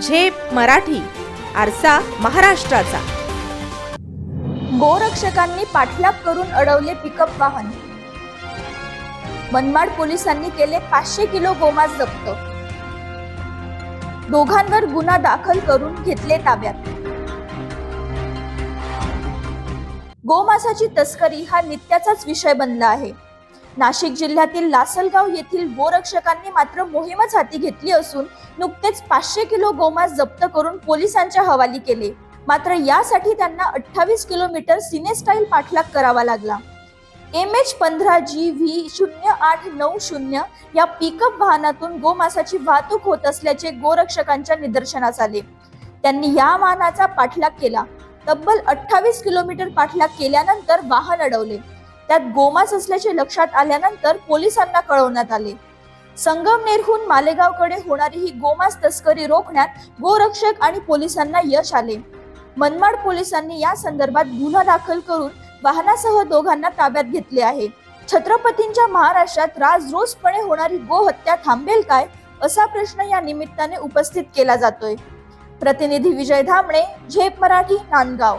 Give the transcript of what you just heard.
झेप मराठी आरसा महाराष्ट्राचा. गोरक्षकांनी पाठलाग करून अडवले पिकअप वाहन. मनमाड पोलिसांनी केले पाचशे किलो गोमास जप्त. दोघांवर गुन्हा दाखल करून घेतले ताब्यात. गोमासाची तस्करी हा नित्याचाच विषय बनला आहे. नाशिक जिल्ह्यातील लासलगाव येथील गोरक्षकांनी मात्र मोहीमच हाती घेतली असून नुकतेच पाचशे किलो गोमास जप्त करून पोलिसांच्या हवाली केले. मात्र यासाठी त्यांना अठ्ठावीस किलोमीटर सिनेस्टाईल पाठलाग करावा लागला. एम एच पंधरा जी व्ही शून्य आठ नऊ शून्य या पिकअप वाहनातून गोमासाची वाहतूक होत असल्याचे गोरक्षकांच्या निदर्शनास आले. त्यांनी या वाहनाचा पाठलाग केला. तब्बल अठ्ठावीस किलोमीटर पाठलाग केल्यानंतर वाहन अडवले. त्यात गोमास असल्याचे लक्षात आल्यानंतर पोलिसांना कळवण्यात आले. संगमनेरहून मालेगावकडे होणारी ही गोमास तस्करी रोखण्यात गोरक्षक आणि पोलिसांना यश आले. मनमाड पोलिसांनी या संदर्भात गुन्हा दाखल करून वाहनासह दोघांना ताब्यात घेतले आहे. छत्रपतींच्या महाराष्ट्रात राजरोसपणे होणारी गोहत्या थांबेल काय असा प्रश्न या निमित्ताने उपस्थित केला जातोय. प्रतिनिधी विजय धामणे झेप मराठी नांदगाव.